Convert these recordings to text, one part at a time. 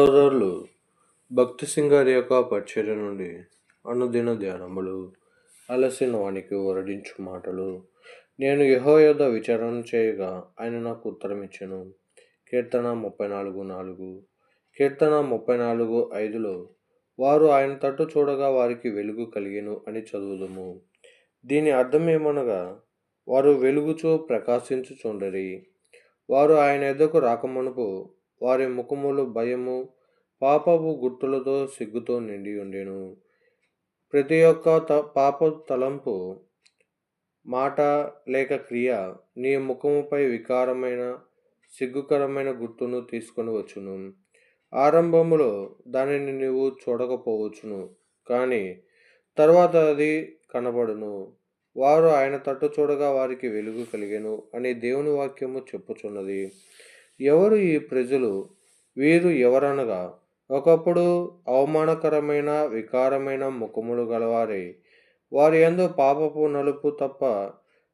సోదరులు భక్తి సింగారి యొక్క పరిచర్య నుండి అనుదిన ధ్యానములు అలసిన వానికి వరడించు మాటలు నేను యహో యొద్ద విచారణ చేయగా ఆయన నాకు ఉత్తరం ఇచ్చాను. కీర్తన ముప్పై నాలుగు. నాలుగు కీర్తన ముప్పై నాలుగు ఐదులో వారు ఆయన తట్టు చూడగా వారికి వెలుగు కలిగెను అని చదువుదము. దీని అర్థం ఏమనగా వారు వెలుగుచూ ప్రకాశించుచుండరి. వారు ఆయన ఎద్దకు రాకమునుపు వారి ముఖములు భయము పాపపు గుర్తులతో సిగ్గుతో నిండి ఉండెను. ప్రతి ఒక్క త పాప తలంపు మాట లేక క్రియ నీ ముఖముపై వికారమైన సిగ్గుకరమైన గుర్తును తీసుకొని వచ్చును. ఆరంభములో దానిని నీవు చూడకపోవచ్చును కానీ తర్వాత అది కనబడును. వారు ఆయన తట్టు చూడగా వారికి వెలుగు కలిగెను అని దేవుని వాక్యము చెప్పుచున్నది. ఎవరు ఈ ప్రజలు? వీరు ఎవరనగా? ఒకప్పుడు అవమానకరమైన వికారమైన ముఖములు గలవారే. వారి ఎందు పాపపు నలుపు తప్ప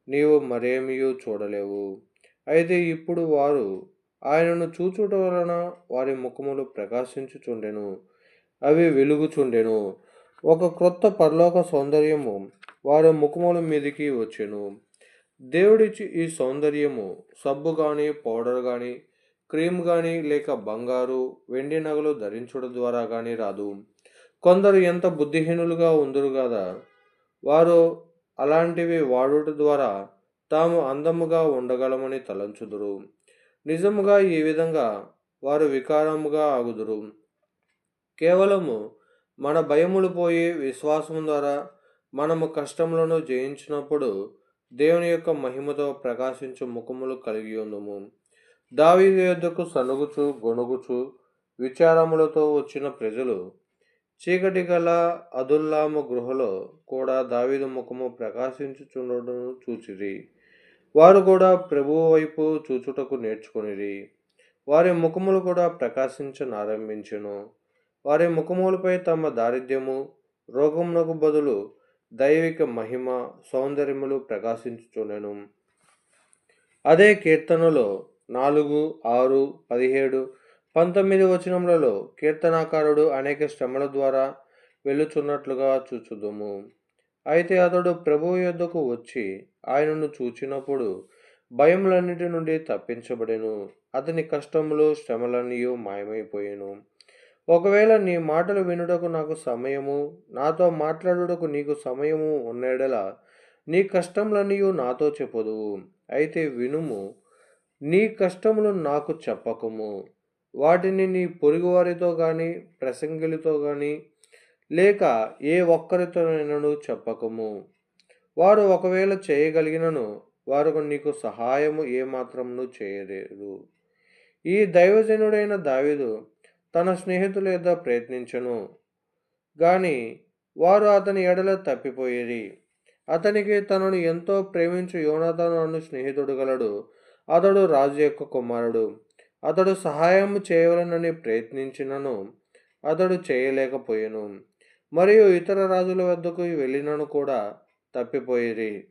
నీవు మరేమియూ చూడలేవు. అయితే ఇప్పుడు వారు ఆయనను చూచుట వలన వారి ముఖములు ప్రకాశించుచుండెను. అవి వెలుగుచుండెను. ఒక క్రొత్త పరలోక సౌందర్యము వారి ముఖముల మీదికి వచ్చెను. దేవుడిచ్చి ఈ సౌందర్యము సబ్బు కానీ పౌడర్ కానీ క్రీమ్ కానీ లేక బంగారు వెండి నగలు ధరించడం ద్వారా కానీ రాదు. కొందరు ఎంత బుద్ధిహీనులుగా ఉందరు కదా వారు అలాంటివి వాడుట ద్వారా తాము అందముగా ఉండగలమని తలంచుదురు. నిజముగా ఈ విధంగా వారు వికారముగా ఆగుదురు. కేవలము మన భయములు పోయి విశ్వాసం ద్వారా మనము కష్టములను జయించినప్పుడు దేవుని యొక్క మహిమతో ప్రకాశించు ముఖములు కలిగి ఉందము. దావీదు యొద్దకు సనుగుచు గొనుగుచు విచారములతో వచ్చిన ప్రజలు చీకటి గల అదుల్లాము గృహలో కూడా దావీదు ముఖము ప్రకాశించుచుండటను చూచిరి. వారు కూడా ప్రభువు వైపు చూచుటకు నేర్చుకునిరి. వారి ముఖములు కూడా ప్రకాశించనారంభించెను. వారి ముఖములపై తమ దారిద్ర్యము రోగమునకు బదులు దైవిక మహిమ సౌందర్యములు ప్రకాశించుచుండెను. అదే కీర్తనలో నాలుగు ఆరు పదిహేడు పంతొమ్మిది వచనములలో కీర్తనాకారుడు అనేక శ్రమల ద్వారా వెళ్ళుచున్నట్లుగా చూచుదుము. అయితే అతడు ప్రభు యొద్దకు వచ్చి ఆయనను చూచినప్పుడు భయములన్నిటి నుండి తప్పించబడెను. అతని కష్టములు శ్రమలన్నీయో మాయమైపోయాను. ఒకవేళ నీ మాటలు వినుటకు నాకు సమయము నాతో మాట్లాడుటకు నీకు సమయము ఉన్నడలా నీ కష్టములన్నీ నాతో చెప్పదువు. అయితే వినుము నీ కష్టములు నాకు చెప్పకము. వాటిని నీ పొరుగువారితో కానీ ప్రసంగిలతో కానీ లేక ఏ ఒక్కరితోనైనాను చెప్పకము. వారు ఒకవేళ చేయగలిగినను వారు నీకు సహాయము ఏమాత్రమును చేయలేరు ఈ దైవజనుడైన దావిదు తన స్నేహితుల యొద్ద ప్రయత్నించను. కానీ వారు అతని ఎడల తప్పిపోయేది. అతనికి తనను ఎంతో ప్రేమించు యోనాథను స్నేహితుడు గలడు అతడు రాజు యొక్క కుమారుడు. అతడు సహాయం చేయవలనని ప్రయత్నించినను అతడు చేయలేకపోయాను. మరియు ఇతర రాజుల వద్దకు వెళ్ళినను కూడా తప్పిపోయేది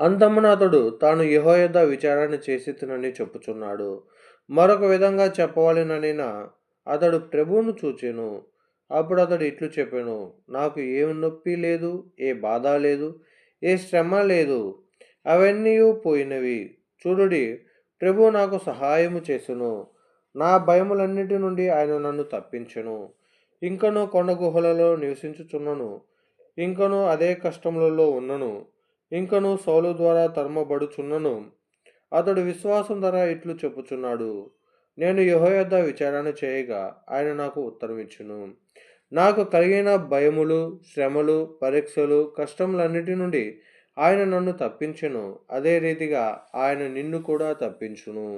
అంతమున అతడు తాను యహోయద విచారణ చేసి తినని చెప్పుచున్నాడు. మరొక విధంగా చెప్పవాలననిన అతడు ప్రభువును చూచెను. అప్పుడు అతడు ఇట్లు చెప్పాను నాకు ఏ నొప్పి లేదు ఏ బాధ లేదు ఏ శ్రమ లేదు అవన్నీ పోయినవి. చూడుడి ప్రభు నాకు సహాయము చేసును. నా భయములన్నిటి నుండి ఆయన నన్ను తప్పించెను. ఇంకను కొండ గుహలలో నివసించుచున్నను. ఇంకను అదే కష్టములలో ఉన్నను. ఇంకను సౌలు ద్వారా తరమబడుచున్నను. అతడు విశ్వాసం ధర ఇట్లు చెప్పుచున్నాడు. నేను యహోయద్ద విచారణ చేయగా ఆయన నాకు ఉత్తరమిచ్చును. నాకు కలిగిన భయములు శ్రమలు పరీక్షలు కష్టములన్నిటి నుండి ఆయన నన్ను తప్పించును. అదే రీతిగా ఆయన నిన్ను కూడా తప్పించును.